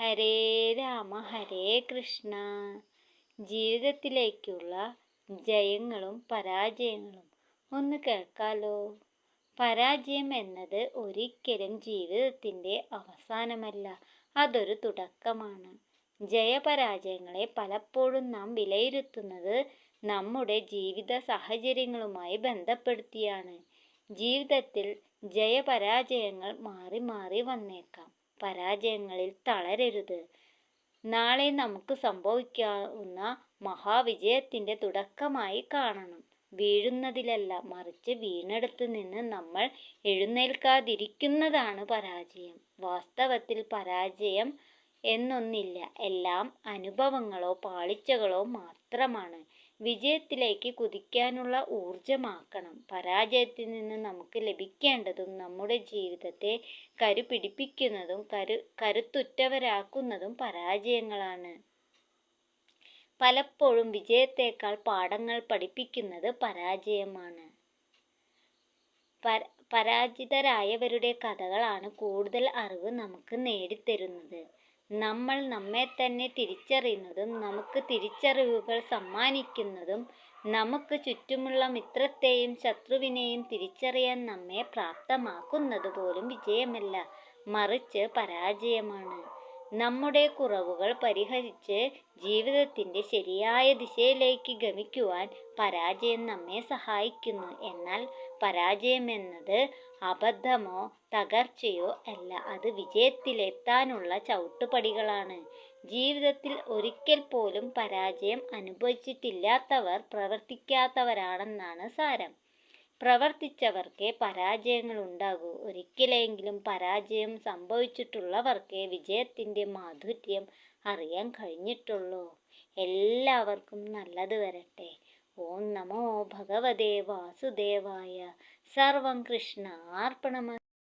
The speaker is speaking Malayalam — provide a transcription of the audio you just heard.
ഹരേ രാമ ഹരേ കൃഷ്ണ. ജീവിതത്തിലേക്കുള്ള ജയങ്ങളും പരാജയങ്ങളും ഒന്ന് കേൾക്കാലോ. പരാജയം എന്നത് ഒരിക്കലും ജീവിതത്തിന്റെ അവസാനമല്ല അതൊരു തുടക്കമാണ്. ജയപരാജയങ്ങളെ പലപ്പോഴും നാം വിലയിരുത്തുന്നത് നമ്മുടെ ജീവിത സാഹചര്യങ്ങളുമായി ബന്ധപ്പെടുത്തിയാണ്. ജീവിതത്തിൽ ജയപരാജയങ്ങൾ മാറി മാറി വന്നേക്കാം. പരാജയങ്ങളിൽ തളരരുത്. നാളെ നമുക്ക് സംഭവിക്കാവുന്ന മഹാവിജയത്തിന്റെ തുടക്കമായി കാണണം. വീഴുന്നതിലല്ല മറിച്ച് വീണെടുത്ത് നിന്ന് നമ്മൾ എഴുന്നേൽക്കാതിരിക്കുന്നതാണ് പരാജയം. വാസ്തവത്തിൽ പരാജയം എന്നൊന്നില്ല എല്ലാം അനുഭവങ്ങളോ പാളിച്ചകളോ മാത്രമാണ്. വിജയത്തിലേക്ക് കുതിക്കാനുള്ള ഊർജമാക്കണം പരാജയത്തിൽ നിന്ന് നമുക്ക് ലഭിക്കേണ്ടതും നമ്മുടെ ജീവിതത്തെ കരുപിടിപ്പിക്കുന്നതും കരു കരുത്തുറ്റവരാക്കുന്നതും പരാജയങ്ങളാണ്. പലപ്പോഴും വിജയത്തേക്കാൾ പാഠങ്ങൾ പഠിപ്പിക്കുന്നത് പരാജയമാണ്. പര പരാജിതരായവരുടെ കഥകളാണ് കൂടുതൽ അറിവ് നമുക്ക് നേടിത്തരുന്നത്. നമ്മൾ നമ്മെ തന്നെ തിരിച്ചറിയുന്നതും നമുക്ക് തിരിച്ചറിവുകൾ സമ്മാനിക്കുന്നതും നമുക്ക് ചുറ്റുമുള്ള മിത്രത്തെയും ശത്രുവിനെയും തിരിച്ചറിയാൻ നമ്മെ പ്രാപ്തമാക്കുന്നത് പോലും വിജയമല്ല മറിച്ച് പരാജയമാണ്. നമ്മുടെ കുറവുകൾ പരിഹരിച്ച് ജീവിതത്തിന്റെ ശരിയായ ദിശയിലേക്ക് ഗമിക്കുവാൻ പരാജയം നമ്മെ സഹായിക്കുന്നു. എന്നാൽ പരാജയം പരാജയമെന്നത് അബദ്ധമോ തകർച്ചയോ അല്ല. അത് വിജയത്തിലെത്താനുള്ള ചവിട്ടുപടികളാണ്. ജീവിതത്തിൽ ഒരിക്കൽ പോലും പരാജയം അനുഭവിച്ചിട്ടില്ലാത്തവർ പ്രവർത്തിക്കാത്തവരാണെന്നാണ് സാരം. പ്രവർത്തിച്ചവർക്കേ പരാജയങ്ങൾ ഉണ്ടാകൂ ഒരിക്കലെങ്കിലും പരാജയം സംഭവിച്ചിട്ടുള്ളവർക്കേ വിജയത്തിന്റെ മാധുര്യം അറിയാൻ കഴിഞ്ഞിട്ടുള്ളൂ. എല്ലാവർക്കും നല്ലത് വരട്ടെ. ഓം നമോ ഭഗവതേ വാസുദേവായ. സർവം കൃഷ്ണ അർപ്പണമ